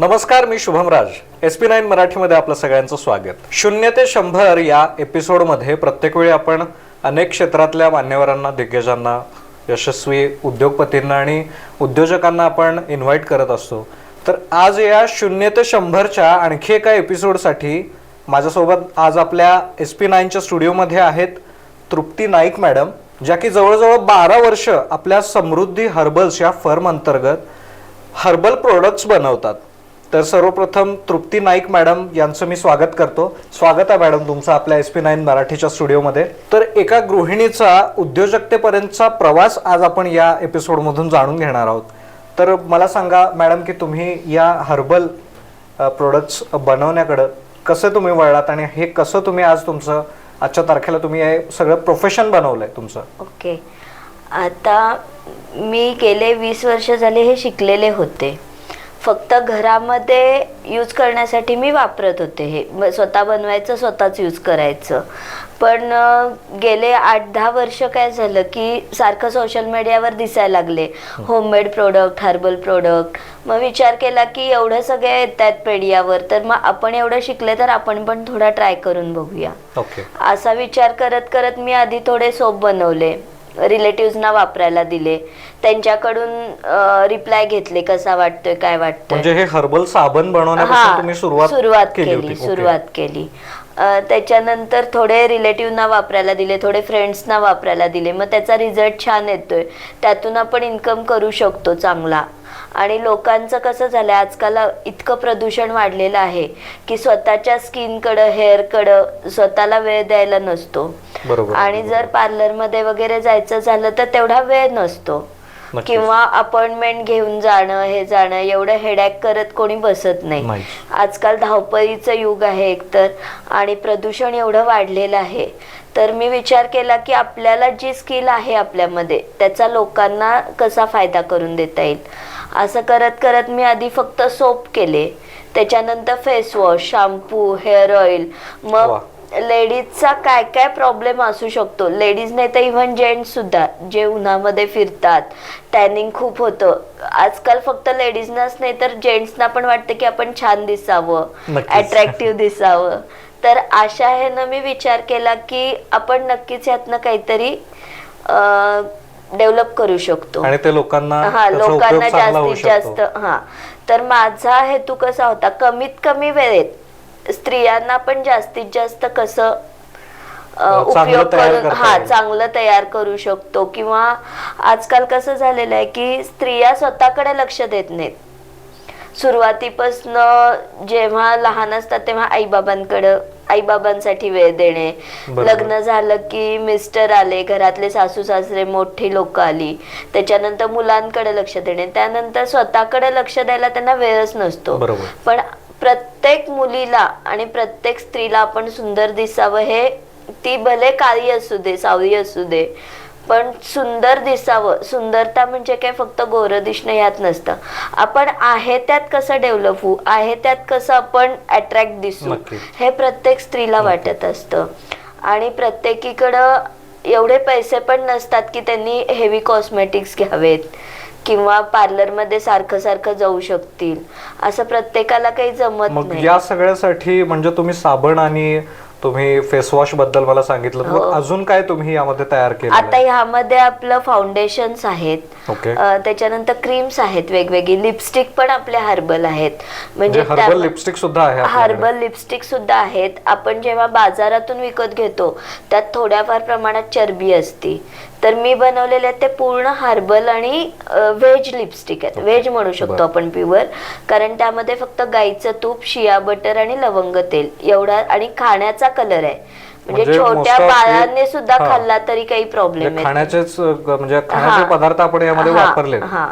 नमस्कार मी Shubham Raj. S P nine मराठीमध्ये आपलं सगळ्यांचं स्वागत. शून्य ते शंभर या एपिसोडमध्ये प्रत्येक वेळी आपण अनेक क्षेत्रातल्या मान्यवरांना दिग्गजांना यशस्वी उद्योगपतींना आणि उद्योजकांना आपण इन्व्हाइट करत असतो. तर आज या शून्य ते शंभरच्या आणखी एका एपिसोडसाठी माझ्यासोबत आज आपल्या एस पी नाईनच्या स्टुडिओमध्ये आहेत तृप्ती नाईक मॅडम ज्या की जवळजवळ बारा वर्ष आपल्या समृद्धी हर्बल्स या फर्म अंतर्गत हर्बल प्रोडक्ट्स बनवतात. तर सर्वप्रथम तृप्ती नाईक मॅडम यांचं मी स्वागत करतो. स्वागत आहे मॅडम तुमचं आपल्या एस पी नाईन मराठीच्या स्टुडिओमध्ये. तर एका गृहिणीचा उद्योजकतेपर्यंतचा प्रवास आज आपण या एपिसोडमधून जाणून घेणार आहोत. तर मला सांगा मॅडम की तुम्ही या हर्बल प्रोडक्ट्स बनवण्याकडं कसं तुम्ही वळलात आणि हे कसं तुम्ही आज तुमचं आजच्या तारखेला तुम्ही हे सगळं प्रोफेशन बनवलं आहे तुमचं? ओके. आता मी गेले वीस वर्ष झाले हे शिकलेले होते. फक्त घरामध्ये यूज करण्यासाठी मी वापरत होते. हे स्वतः बनवायचं स्वतःच यूज करायचं. पण गेले आठ दहा वर्ष काय झालं की सारखं सोशल मीडियावर दिसायला लागले. होममेड प्रोडक्ट हर्बल प्रोडक्ट मग विचार केला की एवढं सगळे येत आहेत पेडियावर तर मग आपण एवढं शिकले तर आपण पण थोडा ट्राय करून बघूया. असा विचार करत करत मी आधी थोडे सोप बनवले. रिलेटिव्हजना वापरायला दिले. त्यांच्याकडून रिप्लाय घेतले कसा वाटतोय काय वाटतोय. म्हणजे हे हर्बल साबण बनवण्यापासून तुम्ही सुरुवात सुरुवात केली. सुरुवात केली. त्याच्यानंतर थोडे रिलेटिव्हना वापरायला दिले थोडे फ्रेंड्सना वापरायला दिले. मग त्याचा रिझल्ट छान येतोय. त्यातून आपण इन्कम करू शकतो चांगला. आणि लोकांचं कसं झालंय आजकाल इतकं प्रदूषण वाढलेलं आहे की स्वतःच्या स्किनकडं हेअरकडं स्वतःला वेळ द्यायला नसतो. बरोबर आणि जर पार्लरमध्ये वगैरे जायचं झालं तर तेवढा वेळ नसतो. किंवा अपॉइंटमेंट घेऊन जाणं हे जाणं एवढं हेडॅक करत कोणी बसत नाही. आजकाल धावपळीचं युग आहे एकतर आणि प्रदूषण एवढं वाढलेलं आहे तर मी विचार केला की आपल्याला जी स्किल आहे आपल्यामध्ये त्याचा लोकांना कसा फायदा करून देता येईल असं करत करत मी आधी फक्त सोप केले त्याच्यानंतर face wash shampoo hair oil मग. लेडीजचा काय काय प्रॉब्लेम असू शकतो? लेडीज नाही तर इव्हन जेंट्स सुद्धा जे उन्हामध्ये फिरतात टॅनिंग खूप होतं. आजकाल फक्त लेडीजनाच नाही तर जेंट्सना पण वाटतं की आपण छान दिसावं. अट्रॅक्टिव्ह दिसावं. तर अशा ह्यानं मी विचार केला की आपण नक्कीच यातनं काहीतरी डेव्हलप करू शकतो. आणि ते लोकांना हा लोकांना जास्तीत जास्त हा. तर माझा हेतू कसा होता? कमीत कमी वेळेत स्त्रियांना पण जास्तीत जास्त कसं उपयोग तयार करून हा. चांगलं तयार करू शकतो किंवा आजकाल कसं झालेलं आहे की स्त्रिया स्वतःकडे लक्ष देत नाहीत सुरुवातीपासनं जेव्हा लहान असतात तेव्हा आईबाबांकडं आईबाबांसाठी वेळ देणे. लग्न झालं की मिस्टर आले घरातले सासू सासरे मोठी लोक आली त्याच्यानंतर मुलांकडे लक्ष देणे त्यानंतर स्वतःकडे लक्ष द्यायला त्यांना वेळच नसतो. पण प्रत्येक मुलीला आणि प्रत्येक स्त्रीला आपण सुंदर दिसावं हे ती भले काळी असू दे सावळी असू दे पण सुंदर दिसावं. सुंदरता म्हणजे काय? फक्त गोरं दिसणं ह्यात नसतं. आपण आहे त्यात कसं डेव्हलप होऊ? आहे त्यात कसं आपण अट्रॅक्ट दिसू. हे प्रत्येक स्त्रीला वाटत असतं. आणि प्रत्येकीकडं एवढे पैसे पण नसतात की त्यांनी हेवी कॉस्मेटिक्स घ्यावेत. किंवा पार्लरमध्ये सारखं सारखं जाऊ शकतील. असं प्रत्येकाला काही जमत मग नाही. या सगळ्यासाठी म्हणजे तुम्ही साबण आणि तुम्ही फेस वॉशबद्दल मला सांगितलं. मग हो. अजून काय तुम्ही यामध्ये तयार केलं? आता ह्यामध्ये आपलं फाउंडेशन्स आहेत. ओके अ, त्याच्यानंतर क्रीम्स आहेत वेगवेगळी. लिपस्टिक पण आपले हर्बल आहेत. म्हणजे त्या- हर्बल लिपस्टिक सुद्धा आहे आपल्याकडे. हर्बल लिपस्टिक सुद्धा आहेत. आपण जेव्हा बाजारातून विकत घेतो त्यात थोड्याफार प्रमाणात चरबी असती. तर मी बनवलेले आहेत ते पूर्ण हर्बल आणि व्हेज लिपस्टिक आहेत. व्हेज म्हणू शकतो. आपण प्युअर. कारण त्यामध्ये फक्त गाईचं तूप शिया बटर आणि लवंग तेल एवढा आणि खाण्याचा कलर आहे. म्हणजे म्हणजे छोट्या बाळांनी सुद्धा. खाल्ला तरी काही प्रॉब्लेम म्हणजे खाण्याचेच अ, म्हणजे खाण्याचे. पदार्थ आपण यामध्ये वापरले हा.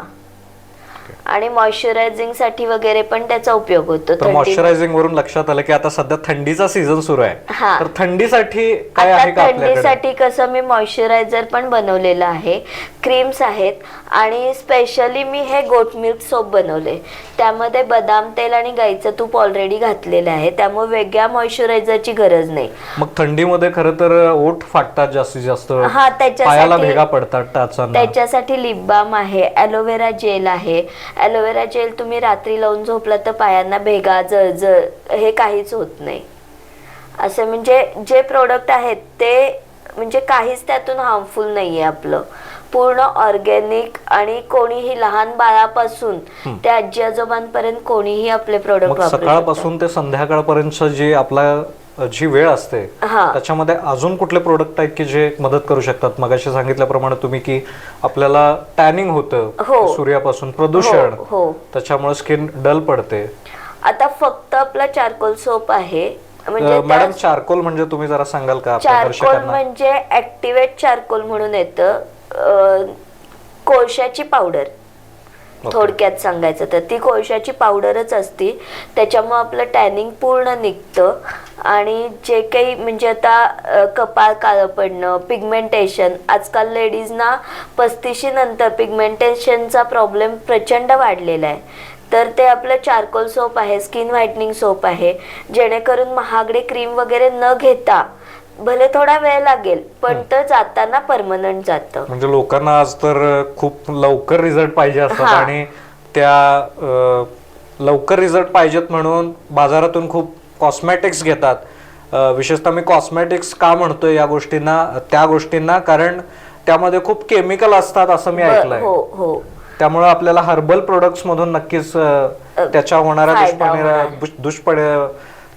आणि मॉइश्चरायझिंगसाठी वगैरे पण त्याचा उपयोग होतो तर मॉइश्चरायझिंग वरून लक्षात आलं की आता सध्या थंडीचा सीझन सुरू आहे. हा. तर थंडीसाठी काय आहे का थंडीसाठी कसं मी मॉइश्चरायझर पण बनवलेलं आहे. क्रीम्स आहेत आणि स्पेशली मी हे गोट मिल्क सोप बनवले. त्यामध्ये बदाम तेल आणि गाईचं तूप ऑलरेडी घातलेलं आहे. त्यामुळे वेगळ्या मॉइश्चरायझरची गरज नाही. मग थंडीमध्ये खरं तर ओठ फाटतात जास्तीत जास्त. हा, त्याच्यासाठी- पडतात त्याच्यासाठी लिप बाम आहे ॲलोवेरा जेल आहे ॲलोवेरा जेल तुम्ही रात्री लावून झोपला तर पायांना भेगा जळजळ हे काहीच होत नाही. असं म्हणजे जे प्रोडक्ट आहेत ते म्हणजे काहीच त्यातून हार्मफुल नाही आहे आपलं. पूर्ण ऑर्गॅनिक आणि कोणीही लहान बाळापासून ते आजी आजोबांपर्यंत कोणीही आपले प्रोडक्ट. सकाळपासून ते संध्याकाळपर्यंत जी आपला जी वेळ असते हा. त्याच्यामध्ये अजून कुठले प्रोडक्ट आहेत की जे मदत करू शकतात? मगाशी सांगितल्याप्रमाणे तुम्ही की आपल्याला टॅनिंग होतं हो. सूर्यापासून प्रदूषण. हो, हो. त्याच्यामुळे स्किन डल पडते. आता फक्त आपला चारकोल सोप आहे. म्हणजे अं, मॅडम त्या- चारकोल म्हणजे तुम्ही जरा सांगाल का आपल्या चारकोल दर्शकांना? म्हणजे ऍक्टिवेट चारकोल म्हणून येतं. अं, कोळशाची पावडर थोडक्यात सांगायचं तर ती कोळशाची पावडरच असती. त्याच्यामुळं आपलं टॅनिंग पूर्ण निघतं. आणि जे काही म्हणजे आता कपाळ काळं पडणं पिगमेंटेशन आजकाल लेडीजना पस्तीशी नंतर पिगमेंटेशनचा प्रॉब्लेम प्रचंड वाढलेला आहे. तर ते आपलं चारकोल सोप आहे स्किन व्हाईटनिंग सोप आहे. जेणेकरून महागडे क्रीम वगैरे न घेता भले थोडा वेळ लागेल पण तर जाताना परमनंट जातं. म्हणजे लोकांना आज तर खूप लवकर रिझल्ट पाहिजे असतात हा. आणि त्या अं, लवकर रिझल्ट पाहिजेत म्हणून बाजारातून खूप कॉस्मॅटिक्स घेतात. अं, विशेषतः मी कॉस्मॅटिक्स का म्हणतोय या गोष्टींना त्या गोष्टींना कारण त्यामध्ये खूप केमिकल असतात असं मी ब- ऐकलंय. हो हो. त्यामुळे आपल्याला हर्बल प्रोडक्ट्स मधून नक्कीच त्याच्या दुष्परिणाम होणार. दुष- दुष्परि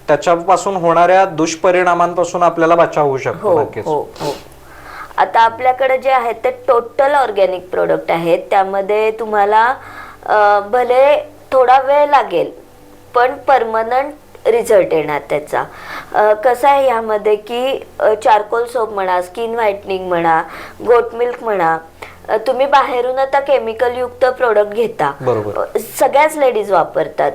त्याच्यापासून होणाऱ्या दुष्परिणामांपासून आपल्याला बचाव होऊ शकतो हो नक्कीच. हो हो. आता आपल्याकडे जे आहेत ते टोटल ऑर्गॅनिक प्रोडक्ट आहेत. त्यामध्ये तुम्हाला भले थोडा वेळ लागेल पण परमनंट रिझल्ट येणार त्याचा. कसं आहे ह्यामध्ये की चारकोल सोप म्हणा स्किन व्हाईटनिंग म्हणा गोट मिल्क म्हणा तुम्ही बाहेरून आता केमिकल युक्त प्रोडक्ट घेता. बरोबर. सगळ्याच लेडीज वापरतात.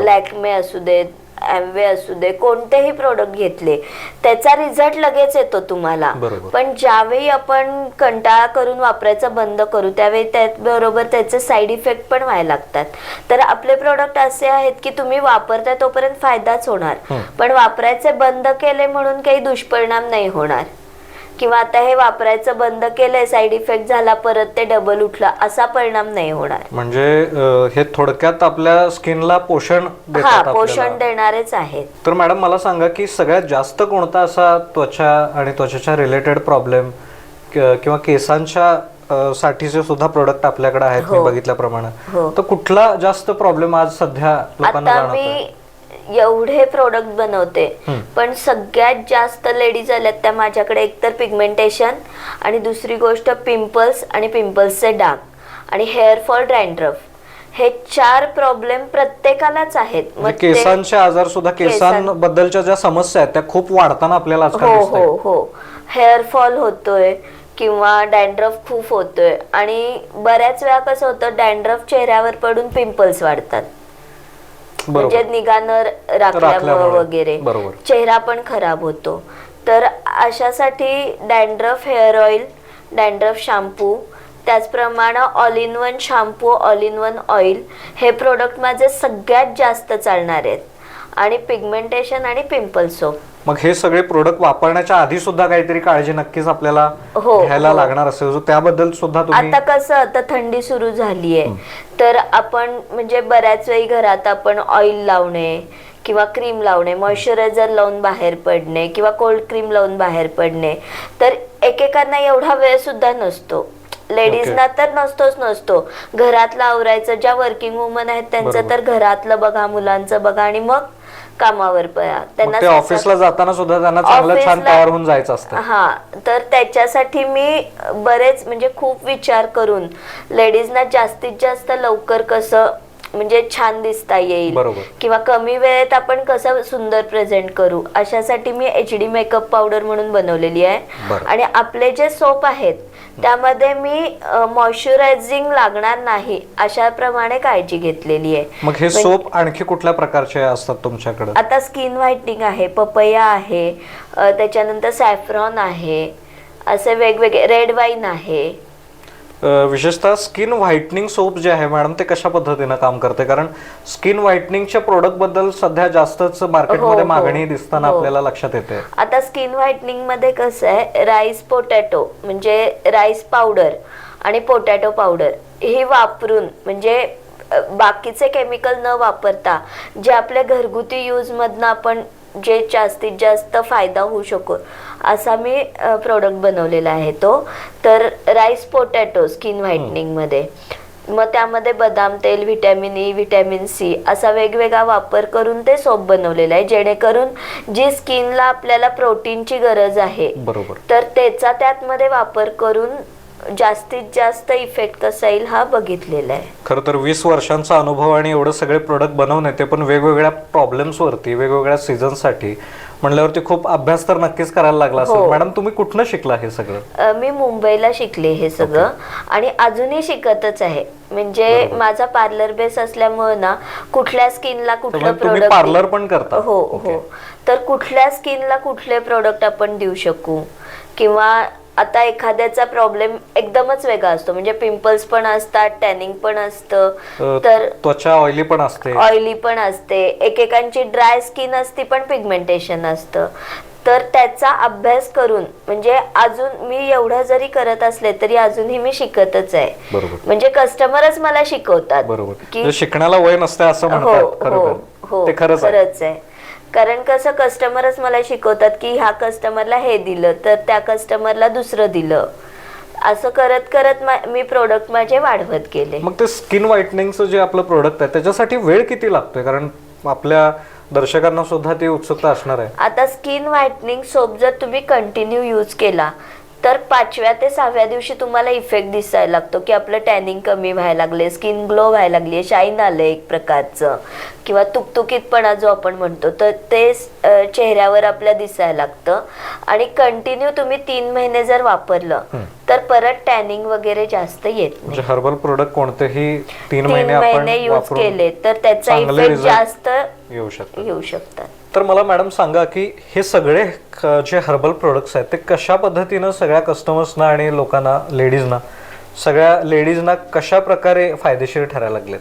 लॅक्मे असू देत ॲम्वे असू दे कोणतेही प्रोडक्ट घेतले त्याचा रिझल्ट लगेच येतो तुम्हाला. पण ज्यावेळी आपण कंटाळा करून वापरायचं बंद करू त्यावेळी त्याबरोबर त्याचे साईड इफेक्ट पण व्हायला लागतात. तर आपले प्रोडक्ट असे आहेत की तुम्ही वापरताय तोपर्यंत फायदाच होणार. पण वापरायचे बंद केले म्हणून काही दुष्परिणाम नाही होणार. किंवा आता हे वापरायचं बंद केलंय साईड इफेक्ट झाला परत ते डबल उठला असा परिणाम नाही होणार म्हणजे हे थोडक्यात आपल्या स्किनला पोषण हा. पोषण देणारेच आहेत तर मॅडम मला सांगा की सगळ्यात जास्त कोणता असा त्वचा आणि त्वचेच्या रिलेटेड प्रॉब्लेम किंवा केसांच्या साठीचे सुद्धा प्रोडक्ट आपल्याकडे आहेत मी हो. बघितल्याप्रमाणे हो. तर कुठला जास्त प्रॉब्लेम आज सध्या लोकांना एवढे प्रोडक्ट बनवते. पण सगळ्यात जास्त लेडीज आल्यात त्या माझ्याकडे. एकतर पिगमेंटेशन आणि दुसरी गोष्ट पिंपल्स आणि पिंपल्सचे डाग आणि हेअर फॉल ड्रँड्रफ हे चार प्रॉब्लेम प्रत्येकालाच आहेत. मग म्हणजे ते- केसांचे आजार सुद्धा केसांबद्दलच्या ज्या समस्या आहेत त्या खूप वाढताना आपल्याला आजकाल हो दिसतायत. हो हो. हेअर फॉल होतोय किंवा डॅन्ड्रफ खूप होतोय. आणि बऱ्याच वेळा कसं होतं डॅन्ड्रफ चेहऱ्यावर पडून पिंपल्स वाढतात. म्हणजे निगा न राखल्यामुळं. वगैरे. चेहरा पण खराब होतो. तर अशासाठी dandruff hair oil dandruff shampoo त्याचप्रमाणे all in one shampoo all in one oil हे प्रोडक्ट माझे सगळ्यात जास्त चालणार आहेत. आणि पिगमेंटेशन आणि पिंपल सोप. मग हे सगळे प्रोडक्ट वापरण्याच्या आधी सुद्धा काहीतरी काळजी नक्कीच आपल्याला हो, घ्यायला हो. लागणार असेल. त्याबद्दल सुद्धा तुम्ही आता कसं आता थंडी सुरू झाली आहे तर आपण म्हणजे बऱ्याच वेळी घरात आपण ऑइल लावणे किंवा क्रीम लावणे मॉइश्चरायझर लावून बाहेर पडणे किंवा कोल्ड क्रीम लावून बाहेर पडणे. तर एकेकांना एवढा वेळ सुद्धा नसतो. लेडीजना तर नसतोच नसतो. घरातलं आवरायचं ज्या वर्किंग वुमन आहेत त्यांचं बरोबर. तर घरातलं बघा मुलांचं बघा आणि मग कामावर पळा मग ते सहसा- ऑफिसला जाताना सुद्धा त्यांना चांगलं छान तयार होऊन जायचं असतं. हा तर त्याच्यासाठी मी बरेच म्हणजे खूप विचार करून लेडीजना जास्तीत जास्त लवकर कसं म्हणजे छान दिसता येईल. किंवा कमी वेळेत आपण कसं सुंदर प्रेझेंट करू अशासाठी मी एच डी मेकअप पावडर म्हणून बनवलेली आहे. आणि आपले जे सोप आहेत त्यामध्ये मी मॉइश्चरायझिंग लागणार नाही अशा प्रमाणे काळजी घेतलेली आहे. मग हे सोप आणखी कुठल्या प्रकारचे असतात तुमच्याकडे? आता स्किन व्हाईटनिंग आहे पपया आहे त्याच्यानंतर सॅफ्रॉन आहे असे वेगवेगळे रेड वाईन आहे. विशेषतः स्किन व्हाईटनिंग सोप जे आहे मॅडम ते कशा पद्धतीनं काम करते कारण स्किन व्हाईटनिंगच्या प्रोडक्टबद्दल सध्या जास्तच मार्केटमध्ये हो, हो. मागणी दिसताना हो. आपल्याला लक्षात येते आता स्किन व्हाईटनिंगमध्ये कसं आहे राईस पोटॅटो म्हणजे राईस पावडर आणि पोटॅटो पावडर ही वापरून म्हणजे अ, बाकीचे केमिकल न वापरता जे आपल्या घरगुती यूजमधनं आपण जे जास्तीत जास्त फायदा होऊ शकतो असा मी प्रोडक्ट बनवलेला आहे तो. तर राईस पोटॅटो स्किन व्हाईटनिंगमध्ये मग त्यामध्ये बदाम तेल व्हिटॅमिन ई व्हिटॅमिन सी असा वेगवेगळा वापर करून ते सोप बनवलेलं आहे. जेणेकरून जी स्किनला आपल्याला प्रोटीनची गरज आहे बरोबर. तर त्याचा त्यातमध्ये वापर करून जास्तीत जास्त इफेक्ट कसा येईल हा बघितलेला आहे. खरं तर वीस वर्षांचा अनुभव आणि एवढं सगळे प्रोडक्ट बनवणे ते पण वेगवेगळ्या प्रॉब्लेम्सवरती वेगवेगळ्या सीझन्ससाठी म्हणल्यावरती खूप अभ्यास तर नक्कीच करायला लागला असेल. हो. मॅडम तुम्ही कुठनं शिकला हे सगळं? अ, मी मुंबईला शिकले हे सगळं. आणि अजूनही शिकतच आहे. म्हणजे माझा पार्लर बेस असल्यामुळे ना कुठल्या स्किनला कुठलं तुम्ही प्रोडक्ट पार्लर पण करता. हो हो. तर कुठल्या स्किनला कुठले प्रोडक्ट आपण देऊ शकू? किंवा आता एखाद्याचा प्रॉब्लेम एकदमच वेगळा असतो. म्हणजे पिंपल्स पण असतात टॅनिंग पण असतं. तर त्वचा ऑइली पण असते. ऑइली पण असते. एकेकांची ड्राय स्किन असते पण पिगमेंटेशन असतं. तर त्याचा अभ्यास करून म्हणजे अजून मी एवढं जरी करत असले तरी अजूनही मी शिकतच आहे. म्हणजे कस्टमरच मला शिकवतात बरोबर. की म्हणजे शिकण्याला वय नसते असं हो हो हो ते खरंच आहे. कारण कसं कस्टमरच मला शिकवतात की ह्या कस्टमरला हे दिलं तर त्या कस्टमरला दुसरं दिलं. असं करत करत मा- प्रोडक्ट माझे वाढवत गेले. मग ते स्किन व्हाईटनिंगचं जे आपलं प्रोडक्ट आहे त्याच्यासाठी वेळ किती लागतोय? कारण आपल्या दर्शकांना सुद्धा ती उत्सुकता असणार आहे. आता स्किन व्हाईटनिंग सोप जर तुम्ही कंटिन्यू यूज केला तर पाचव्या ते सहाव्या दिवशी तुम्हाला इफेक्ट दिसायला लागतो की आपलं टॅनिंग कमी व्हायला लागले स्किन ग्लो व्हायला लागली शाईन आलं एक प्रकारचं. किंवा तुकतुकीतपणा जो आपण म्हणतो तर ते चेहऱ्यावर आपल्या दिसायला लागतं. आणि कंटिन्यू तुम्ही तीन महिने जर वापरलं तर परत टॅनिंग वगैरे जास्त येत नाही. म्हणजे हर्बल प्रोडक्ट कोणतेही तीन महिने यूज केले तर त्याचा इफेक्ट जास्त येऊ शकतात. तर मला मॅडम सांगा की हे सगळे जे हर्बल प्रोडक्ट्स आहेत ते कशा पद्धतीनं सगळ्या कस्टमर्सना आणि लोकांना लेडीजना सगळ्या लेडीजना कशा प्रकारे फायदेशीर ठरायला लागलेत?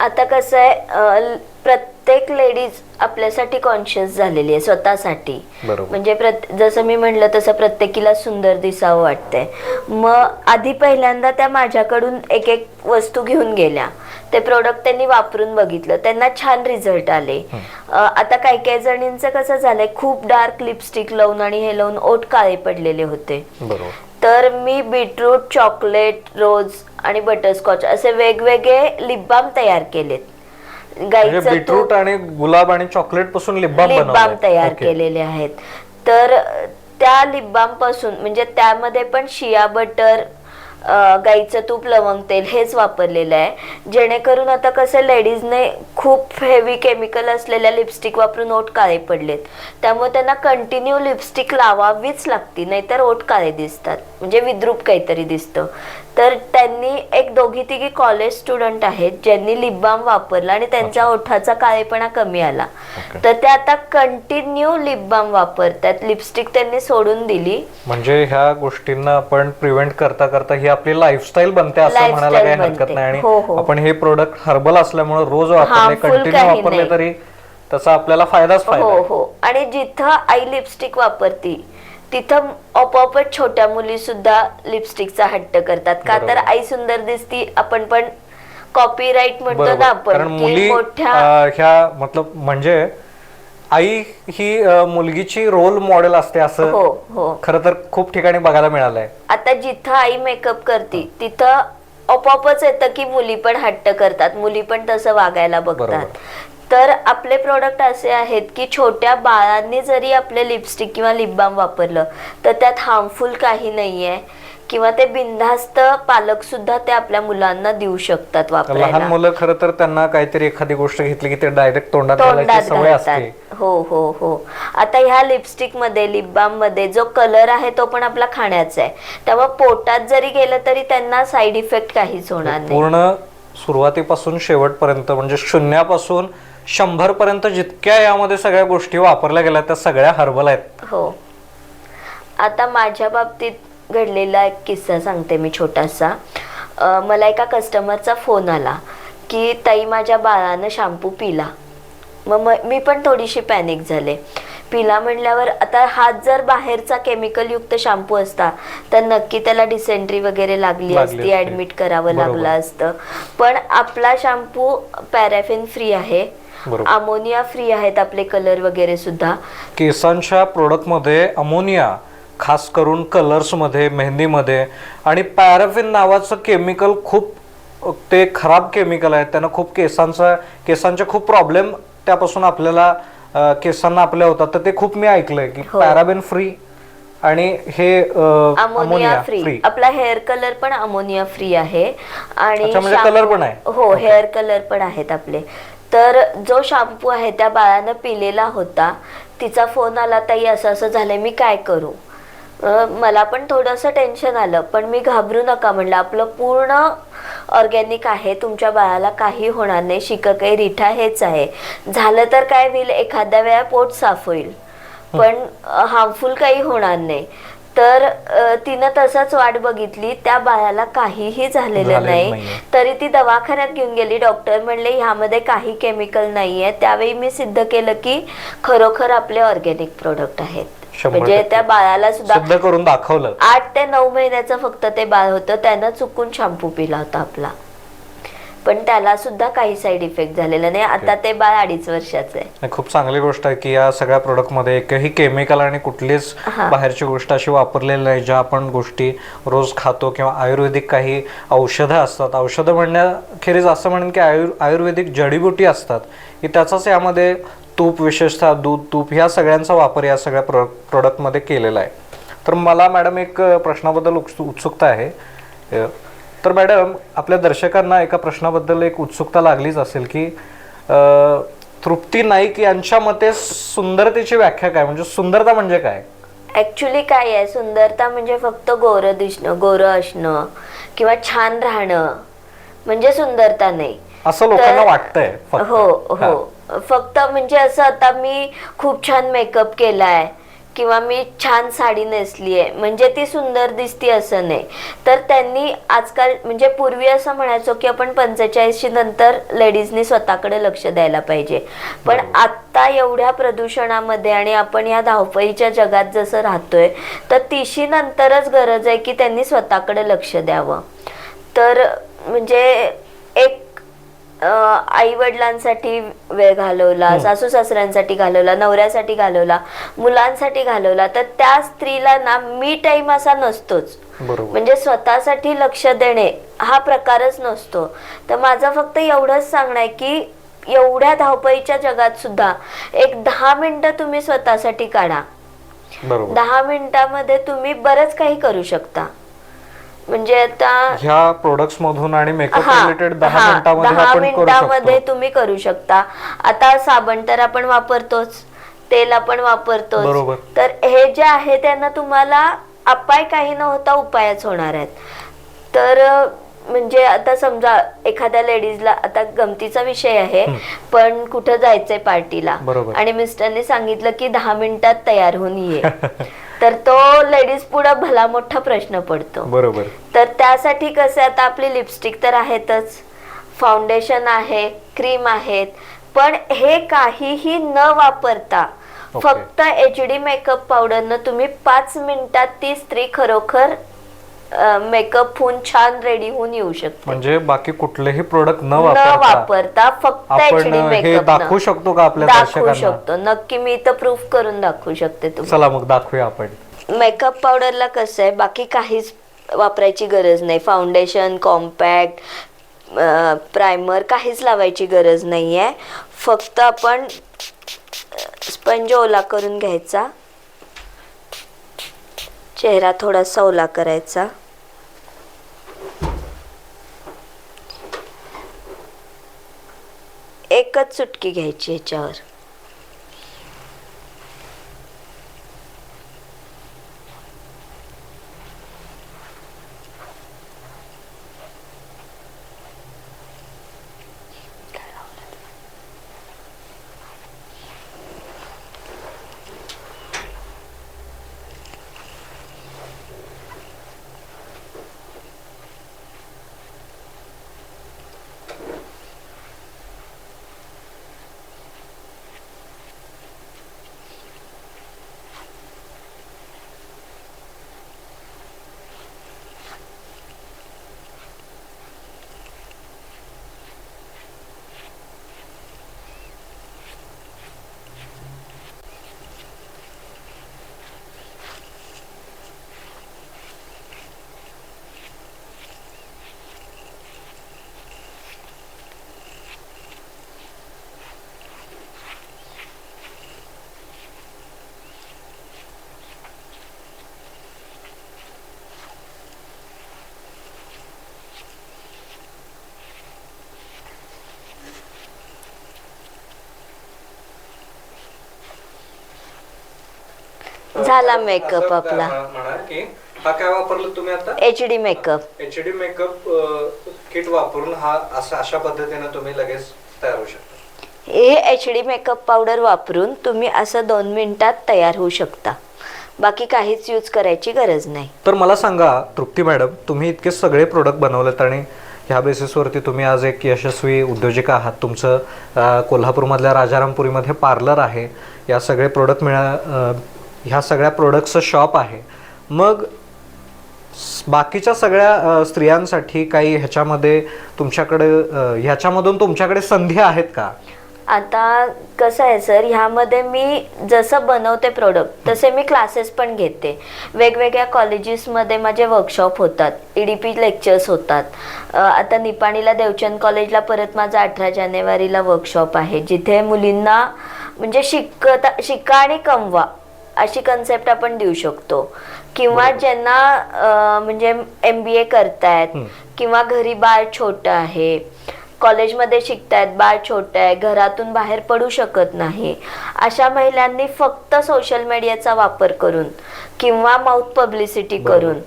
आता कसं आहे प्रत्येक लेडीज आपल्यासाठी कॉन्शियस झालेली आहे स्वतःसाठी. म्हणजे जसं मी म्हणलं तसं प्रत्येकीला सुंदर दिसावं वाटतंय. मग आधी पहिल्यांदा त्या माझ्याकडून एक एक वस्तू घेऊन गेल्या. ते प्रोडक्ट त्यांनी वापरून बघितलं. त्यांना छान रिझल्ट आले. आता काही काही जणींचं कसं झालंय खूप डार्क लिपस्टिक लावून आणि हे लावून ओठ काळे पडलेले होते. तर मी बीटरूट चॉकलेट रोज आणि बटरस्कॉच असे वेगवेगळे लिप बाम तयार केलेत. म्हणजे गाईचं बीटरूट तूप आणि गुलाब आणि चॉकलेटपासून लिप बाम लिप बाम बनवलाय. तयार. केलेले आहेत. तर त्या लिप बामपासून म्हणजे त्यामध्ये पण शिया बटर गाईचं तूप लवंग तेल हेच वापरलेलं आहे. जेणेकरून आता कसं लेडीजने खूप हेवी केमिकल असलेल्या लिपस्टिक वापरून ओठ काळे पडलेत. त्यामुळे त्यांना कंटिन्यू लिपस्टिक लावावीच लागती नाहीतर ओठ काळे दिसतात. म्हणजे विद्रूप काहीतरी दिसतं. तर त्यांनी एक दोघी तिघी कॉलेज स्टुडंट आहेत ज्यांनी लिप बाम वापरला आणि त्यांच्या ओठाचा काळेपणा कमी आला. तर ते आता कंटिन्यू लिप बाम वापरतात लिपस्टिक त्यांनी सोडून दिली म्हणजे ह्या गोष्टींना आपण प्रिव्हेंट करता करता ही आपली लाईफस्टाईल बनते असं म्हणायला काही हरकत. नाही हो, आणि हो. आपण हे प्रोडक्ट हर्बल असल्यामुळे रोज वापरले कंटिन्यू वापरले. तरी त्याचा आपल्याला फायदाच फायदा हो. हो आणि जिथं आई लिपस्टिक वापरती तिथं आपोआपच छोट्या मुली सुद्धा लिपस्टिकचा हट्ट करतात. का तर. आई सुंदर दिसती आपण पण कॉपीराईट म्हणतो ना कारण आपण मोठ्या ह्या मतलब म्हणजे आई ही मुलगीची रोल मॉडेल असते असं हो हो. खरं तर खूप ठिकाणी बघायला मिळालंय. आता जिथं आई मेकअप करते तिथं आपोआपच येतं की मुली पण हट्ट करतात मुली पण तसं वागायला. बघतात. तर आपले प्रोडक्ट असे आहेत की छोट्या बाळांनी जरी आपले लिपस्टिक किंवा लिप बाम वापरलं तर त्यात हार्मफुल काही नाहीये. किंवा ते बिनधास्त पालक सुद्धा ते आपल्या मुलांना देऊ शकतात लहान वापरायला. मुलं खरं तर त्यांना काहीतरी एखादी गोष्ट घेतली की ते डायरेक्ट तोंडात असते. हो हो हो. आता ह्या लिपस्टिकमध्ये लिप बाममध्ये जो कलर आहे तो पण आपला खाण्याचा आहे. त्यामुळे पोटात जरी गेलं तरी त्यांना साईड इफेक्ट काहीच होणार नाही. पूर्ण सुरुवातीपासून शेवटपर्यंत म्हणजे शून्यापासून शंभर पर्यंत जितक्या यामध्ये सगळ्या गोष्टी वापरल्या गेल्या त्या सगळ्या हर्बल आहेत हो आता माझ्या बाबतीत घडलेला एक किस्सा सांगते मी छोटासा अं, मला एका कस्टमरचा फोन आला की ताई माझ्या बाळानं शॅम्पू पिला मग म- मी पण थोडीशी पॅनिक झाले पिला म्हणल्यावर आता हात जर बाहेरचा केमिकल युक्त शॅम्पू असता तर नक्की त्याला डिसेंट्री वगैरे लागली लागली असती असती. ऍडमिट करावं बरोबर. लागलं असतं पण आपला शॅम्पू पॅराफिन फ्री आहे. अमोनिया फ्री आहेत आपले कलर वगैरे सुद्धा. केसांच्या प्रोडक्टमध्ये अमोनिया खास करून कलर्समध्ये मेहंदीमध्ये आणि पॅराफिन नावाचं केमिकल खूप ते खराब केमिकल आहे. त्यानं खूप केसांचा केसांचे खूप प्रॉब्लेम त्यापासून आपल्याला केसांना आपल्या होतात. तर ते खूप मी ऐकलंय की हो. पॅराबिन फ्री आणि हे अमोनिया फ्री आपला हेअर कलर पण अमोनिया फ्री आहे. आणि अच्छा, म्हणजे पण आहे? हो हेअर कलर पण आहेत आपले. तर जो शॅम्पू आहे त्या बाळानं पिलेला होता तिचा फोन आला ताई असं असं झालं मी काय करू? मला पण थोडंसं टेन्शन आलं पण मी घाबरू नका म्हणलं. आपलं पूर्ण ऑर्गॅनिक आहे तुमच्या बाळाला काही होणार नाही शिककाई रिठा हेच आहे. झालं तर काय होईल एखाद्या वेळा पोट साफ होईल. पण हार्मफुल काही होणार नाही. तर तिनं तसंच वाट बघितली त्या बाळाला काहीही झालेलं नाही. तरी ती दवाखान्यात घेऊन गेली. डॉक्टर म्हणले ह्यामध्ये काही केमिकल नाहीये. त्यावेळी मी सिद्ध केलं की खरोखर आपले ऑर्गॅनिक प्रोडक्ट आहेत. म्हणजे. त्या बाळाला सुद्धा सिद्ध करून दाखवलं. आठ ते नऊ महिन्याचं फक्त ते बाळ होतं. त्यानं चुकून शॅम्पू पिला होता आपला. पण त्याला सुद्धा काही साईड इफेक्ट झालेला नाही. आता ते बाळ अडीच वर्षाचं आहे. नाही, खूप चांगली गोष्ट आहे की या सगळ्या प्रोडक्टमध्ये एकही केमिकल आणि कुठलीच हा. बाहेरची गोष्ट अशी वापरलेली नाही ज्या आपण गोष्टी रोज खातो किंवा आयुर्वेदिक काही औषधं असतात. औषधं म्हणण्याखेरीज असं म्हणेन की आयुर आयुर्वेदिक जडीबुटी असतात. की त्याचाच यामध्ये तूप विशेषतः दूध तूप ह्या सगळ्यांचा वापर या सगळ्या प्रो प्रोडक्टमध्ये केलेला आहे. तर मला मॅडम एक अ, प्रश्नाबद्दल उत्सु- उत्सुकता आहे. अ, तर मॅडम आपल्या दर्शकांना एका प्रश्नाबद्दल एक उत्सुकता लागलीच असेल की अ, तृप्ती नाईक यांच्या मते सुंदरतेची व्याख्या काय? म्हणजे सुंदरता म्हणजे काय? ऍक्च्युली काय आहे? सुंदरता म्हणजे फक्त गोरं दिसणं गोरं असणं किंवा छान राहणं. म्हणजे सुंदरता नाही. असं लोकांना तर- वाटतंय फक्त. हो हा. हो. फक्त म्हणजे असं आता मी खूप छान मेकअप केलाय. किंवा मी छान साडी नेसली आहे म्हणजे ती सुंदर दिसती असं नाही. तर त्यांनी आजकाल म्हणजे पूर्वी असं म्हणायचो की आपण पंचेचाळीसशी नंतर लेडीजनी स्वतःकडे लक्ष द्यायला पाहिजे. पण आत्ता एवढ्या प्रदूषणामध्ये आणि आपण या धावपळीच्या जगात जसं राहतोय तर तिशी नंतरच गरज आहे की त्यांनी स्वतःकडे लक्ष द्यावं. तर म्हणजे एक आई वडिलांसाठी वेळ घालवला सासू सासऱ्यांसाठी घालवला नवऱ्यासाठी घालवला मुलांसाठी घालवला तर त्या स्त्रीला ना मी टाइम असा नसतोच. म्हणजे स्वतःसाठी लक्ष देणे हा प्रकारच नसतो. तर माझं फक्त एवढंच सांगणं आहे की एवढ्या धावपळीच्या जगात सुद्धा एक दहा मिनिटं तुम्ही स्वतःसाठी काढा. दहा मिनिटामध्ये तुम्ही बरंच काही करू शकता. म्हणजे आता ह्या प्रोडक्ट्स मधून आणि मेकअप रिलेटेड दहा मिनिटांमध्ये दहा आपण करू मिनिटामध्ये शकतो तुम्ही करू शकता. आता साबण तर आपण वापरतोच तेल आपण वापरतोच. बरोबर. तर हे जे आहे त्यांना तुम्हाला अपाय काही न होता उपायच होणार आहेत. तर म्हणजे आता समजा एखाद्या लेडीजला आता गमतीचा विषय आहे पण कुठं जायचंय पार्टीला. आणि मिस्टरने सांगितलं की दहा मिनिटात तयार होऊन ये. तर तो लेडीज पुढे भला मोठा प्रश्न पडतो. बरोबर. तर त्यासाठी कसं आता आपली लिपस्टिक तर आहेतच. फाउंडेशन आहे क्रीम आहेत. पण हे काहीही न वापरता. फक्त एच डी मेकअप पावडरनं तुम्ही पाच मिनिटात ती स्त्री खरोखर मेकअप होऊन छान रेडी होऊन येऊ शकते. म्हणजे बाकी कुठलेही प्रोडक्ट न वापरता फक्त आपण हे दाखवू शकतो का आपल्या दाखवू शकतो. नक्की मी इथं प्रूफ करून दाखवू शकते चला मग दाखवूया आपण. मेकअप पावडरला कसं आहे बाकी काहीच वापरायची गरज नाही. फाउंडेशन कॉम्पॅक्ट प्रायमर काहीच लावायची गरज नाही आहे फक्त आपण स्पंज ओला करून घ्यायचा. चेहरा थोडा सवला करायचा. एकच चुटकी घ्यायची ह्याच्यावर झाला makeup आपला. म्हणा की हा काय वापरलं तुम्ही आता? H D makeup H D makeup kit वापरून हा असा अशा पद्धतीने तुम्ही लगेच तयार होऊ शकता. हे एच डी मेकअप पावडर वापरून तुम्ही असं दोन मिनिटात तयार होऊ शकता. बाकी काहीच यूज करायची गरज नाही. तर मला सांगा तृप्ती मॅडम तुम्ही इतके सगळे प्रोडक्ट बनवलेत आणि ह्या बेसिसवरती तुम्ही आज एक यशस्वी उद्योजिका आहात. तुमचं कोल्हापूरमधल्या राजारामपुरीमध्ये पार्लर आहे. या सगळे प्रोडक्ट मिळा ह्या सगळ्या प्रोडक्टचं शॉप आहे. मग बाकीच्या सगळ्या स्त्रियांसाठी काही ह्याच्यामध्ये तुमच्याकडे ह्याच्यामधून तुमच्याकडे संधी आहेत का? आता कसं आहे सर ह्यामध्ये मी जसं बनवते प्रोडक्ट तसे मी क्लासेस पण घेते. वेगवेगळ्या कॉलेजेसमध्ये माझे वर्कशॉप होतात ई डी पी लेक्चर्स होतात. आता निपाणीला देवचंद कॉलेजला परत माझा अठरा जानेवारीला वर्कशॉप आहे जिथे मुलींना म्हणजे शिकता शिका आणि कमवा. अशी कन्सेप्ट आपण देऊ शकतो किंवा ज्यांना म्हणजे एम बी ए करतायत. किंवा घरी बाळ छोटं आहे कॉलेजमध्ये शिकतायत बाळ छोटं आहे घरातून बाहेर पडू शकत नाही अशा महिलांनी फक्त सोशल मीडियाचा वापर करून किंवा माउथ पब्लिसिटी. करून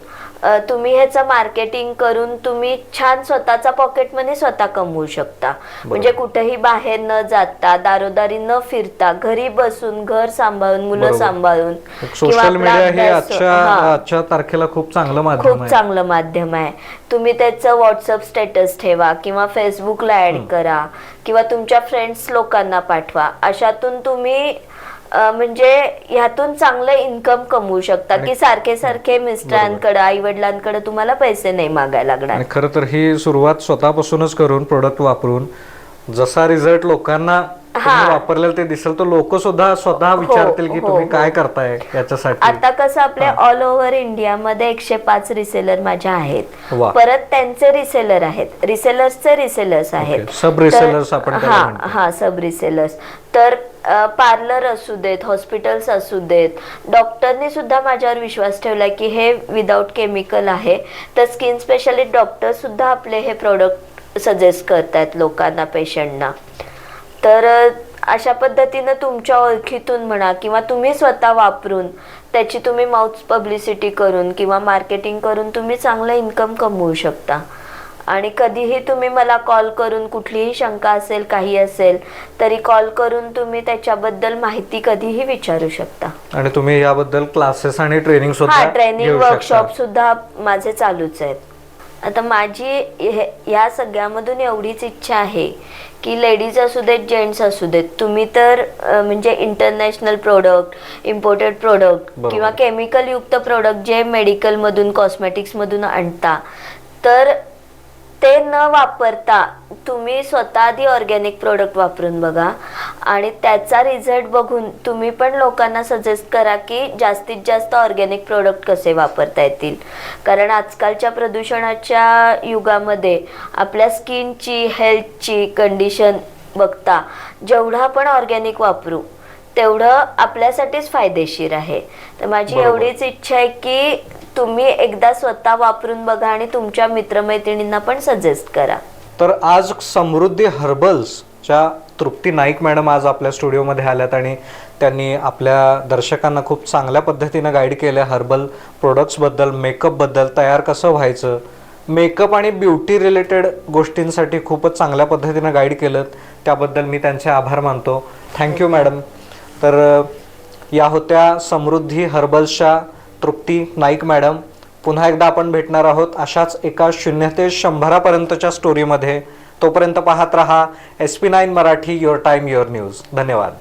तुम्ही ह्याचं मार्केटिंग करून तुम्ही छान स्वतःचा पॉकेट मनी स्वतः कमवू शकता. म्हणजे कुठेही बाहेर न जाता दारोदारी न फिरता घरी बसून घर सांभाळून मुलं. सांभाळून सोशल मीडिया हे आजच्या तारखेला खूप चांगलं माध्यम खूप चांगलं माध्यम आहे. तुम्ही त्याचं व्हॉट्सअप स्टेटस ठेवा किंवा फेसबुकला ऍड करा किंवा तुमच्या फ्रेंड्स लोकांना पाठवा. अशातून तुम्ही म्हणजे ह्यातून चांगलं इन्कम कमवू शकता की सारखे सारखे मिस्टरांकडे आई वडिलांकडे तुम्हाला पैसे नाही मागायला लागणार. आणि खरं तर ही सुरुवात स्वतःपासूनच करून प्रोडक्ट वापरून जसा रिझल्ट लोकांना तुम्ही वापरलेलं ते दिसेल तर लोक सुद्धा स्वतः विचारतील की हो, तुम्ही हो. काय करताय याच्यासाठी. आता कसं आपले ऑल ओव्हर इंडियामध्ये एकशे पाच रिसेलर माझ्या आहेत. वा. परत त्यांचे रिसेलर आहेत. रिसेलर्सचे रिसेलर्स आहेत. Okay. Sub तर- resellers आपण त्याला हा म्हणतो. हा सब रिसेलर्स तर पार्लर असू देत हॉस्पिटल्स असू देत डॉक्टरनी सुद्धा माझ्यावर विश्वास ठेवला की हे विदाऊट केमिकल आहे. तर स्किन स्पेशालिस्ट डॉक्टर सुद्धा आपले हे प्रोडक्ट सजेस्ट करतायत लोकांना पेशंटना तर अशा पद्धतीनं तुमच्या ओळखीतून म्हणा किंवा तुम्ही स्वतः वापरून त्याची तुम्ही माउथ पब्लिसिटी करून किंवा मार्केटिंग करून तुम्ही चांगलं इन्कम कमवू शकता. आणि कधीही तुम्ही मला कॉल करून कुठलीही शंका असेल काही असेल तरी कॉल करून तुम्ही त्याच्याबद्दल माहिती कधीही विचारू शकता. आणि तुम्ही याबद्दल क्लासेस आणि ट्रेनिंग सुद्धा ट्रेनिंग वर्कशॉप सुद्धा माझे चालूच आहेत. आता माझी हे- या सगळ्यामधून एवढीच इच्छा आहे की लेडीज असू देत जेंट्स असू देत तुम्ही तर म्हणजे इंटरनॅशनल प्रोडक्ट इम्पोर्टेड प्रोडक्ट. किंवा केमिकल युक्त प्रोडक्ट जे मेडिकलमधून कॉस्मेटिक्समधून आणता तर ते न वापरता तुम्ही स्वतः आधी ऑर्गॅनिक प्रोडक्ट वापरून बघा. आणि त्याचा रिझल्ट बघून तुम्ही पण लोकांना सजेस्ट करा की जास्तीत जास्त ऑर्गॅनिक प्रोडक्ट कसे वापरता येतील. कारण आजकालच्या प्रदूषणाच्या युगामध्ये आपल्या स्किनची हेल्थची कंडिशन बघता जेवढा आपण ऑर्गॅनिक वापरू तेवढं आपल्यासाठीच फायदेशीर आहे. तर माझी. एवढीच इच्छा आहे की तुम्ही एकदा स्वतः वापरून बघा आणि तुमच्या मित्रमैत्रिणींना पण सजेस्ट करा. तर आज समृद्धी हर्बल्सच्या तृप्ती नाईक मॅडम आज आपल्या स्टुडिओमध्ये आल्यात आणि त्यांनी आपल्या दर्शकांना खूप चांगल्या पद्धतीनं गाईड केलं हर्बल प्रोडक्ट्सबद्दल मेकअपबद्दल तयार कसं व्हायचं मेकअप आणि ब्युटी रिलेटेड गोष्टींसाठी खूपच चांगल्या पद्धतीनं गाईड केलं. त्याबद्दल मी त्यांचे आभार मानतो. थँक्यू मॅडम तर या होत्या समृद्धी हर्बल्सच्या तृप्ती नाईक मॅडम. पुन्हा एकदा आपण भेटणार आहोत अशाच एका शून्य ते शंभरापर्यंतच्या स्टोरीमध्ये तोपर्यंत पाहत रहा S P nine Marathi your time your news धन्यवाद.